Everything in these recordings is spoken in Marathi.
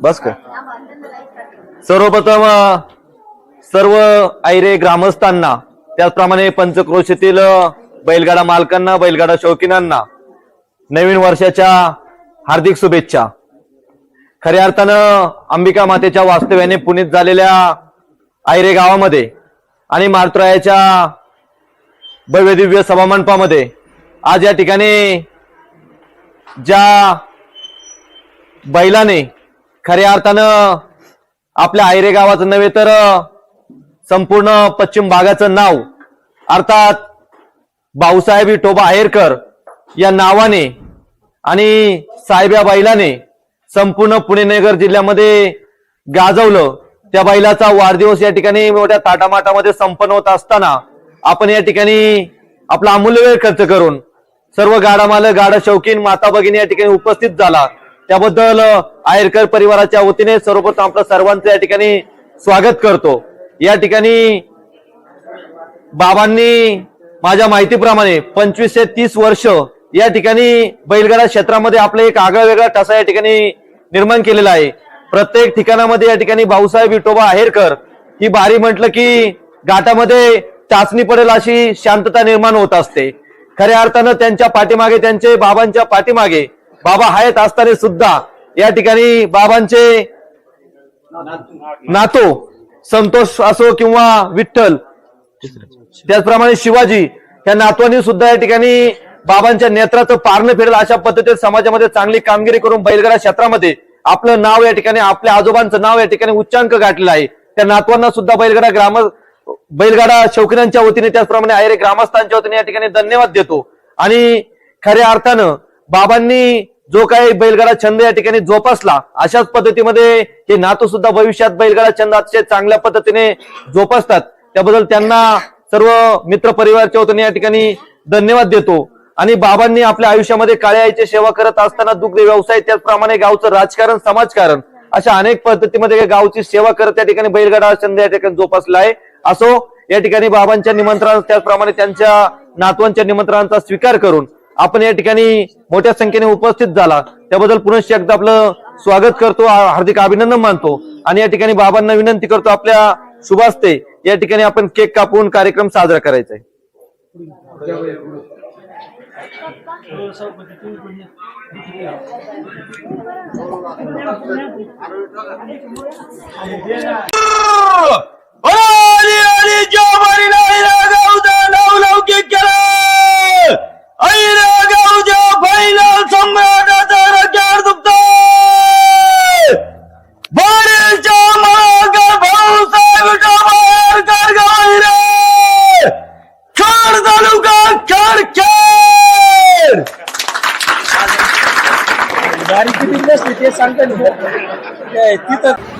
बस का? सर्वप्रथम सर्व ऐरे ग्रामस्थांना त्याचप्रमाणे पंचक्रोशीतील बैलगाडा मालकांना बैलगाडा शौकीनांना नवीन वर्षाच्या हार्दिक शुभेच्छा. खऱ्या अर्थानं अंबिका मातेच्या वास्तव्याने पुनीत झालेल्या आयरे गावामध्ये आणि मारुतरायाच्या भव्य दिव्य सभामंडपामध्ये आज या ठिकाणी ज्या बैलाने खऱ्या अर्थानं आपल्या आयरे गावाचं नव्हे तर संपूर्ण पश्चिम भागाचं नाव अर्थात भाऊसाहेब विठोबा आयरकर या नावाने आणि साहेब या बैलाने संपूर्ण पुणे नगर जिल्ह्यामध्ये गाजवलं. त्या बैलाचा वाढदिवस या ठिकाणी मोठ्या ताटामाटामध्ये संपन्न होत असताना आपण या ठिकाणी आपला अमूल्य वेळ खर्च करून सर्व गाडा मालक गाडा शौकीन माता भगिनी या ठिकाणी उपस्थित झाला. त्याबद्दल आयरकर परिवाराच्या वतीने सर्वप्रथम आपलं सर्वांचं या ठिकाणी स्वागत करतो. या ठिकाणी बाबांनी माझ्या माहितीप्रमाणे पंचवीस ते तीस वर्ष या ठिकाणी बैलगाडा क्षेत्रामध्ये आपलं एक आगळा वेगळा ठसा या ठिकाणी निर्माण केलेला आहे. प्रत्येक ठिकाणामध्ये या ठिकाणी भाऊसाहेब विठोबा आहेरकर ही बारी म्हटलं की घाटामध्ये चाचणी पडेल अशी शांतता निर्माण होत असते. खऱ्या अर्थानं त्यांच्या पाठीमागे त्यांचे बाबांच्या पाठीमागे बाबा आहेत असताना सुद्धा या ठिकाणी बाबांचे नातो संतोष असो किंवा विठ्ठल त्याचप्रमाणे शिवाजी या नातवांनी सुद्धा या ठिकाणी बाबांच्या नेत्राचं पारणं फिरेल अशा पद्धतीने समाजामध्ये चांगली कामगिरी करून बैलगडा क्षेत्रामध्ये आपलं नाव या ठिकाणी आपल्या आजोबांचं नाव या ठिकाणी उच्चांक गाठलेलं आहे. त्या नातवांना सुद्धा बैलगडा ग्राम बैलगाडा शौकीनांच्या वतीने त्याचप्रमाणे आयरे ग्रामस्थांच्या वतीने या ठिकाणी धन्यवाद देतो. आणि खऱ्या अर्थानं बाबांनी जो काही बैलगाडा छंद या ठिकाणी जोपासला अशाच पद्धतीमध्ये हे नातू सुद्धा भविष्यात बैलगाडा छंद अतिशय चांगल्या पद्धतीने जोपासतात. त्याबद्दल त्यांना सर्व मित्र परिवारच्या वतीने या ठिकाणी धन्यवाद देतो. आणि बाबांनी आपल्या आयुष्यामध्ये काळ्या आईची सेवा करत असताना दुग्ध व्यवसाय त्याचप्रमाणे गावचं राजकारण समाजकारण अशा अनेक पद्धतीमध्ये गावची सेवा करत त्या ठिकाणी बैलगाडा छंद या ठिकाणी जोपासला आहे. असो या ठिकाणी बाबांच्या निमंत्रण त्याचप्रमाणे त्यांच्या नातवांच्या निमंत्रणाचा स्वीकार करून आपण या ठिकाणी मोठ्या संख्येने उपस्थित झाला. त्याबद्दल पुनश्च एकदा आपलं स्वागत करतो हार्दिक अभिनंदन मानतो. आणि या ठिकाणी बाबांना विनंती करतो आपल्या शुभास्ते या ठिकाणी आपण केक कापून कार्यक्रम साजरा करायचा आहे. सांगतो तिथं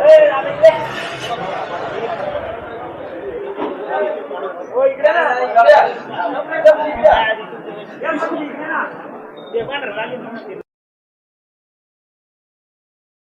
¡Eh, la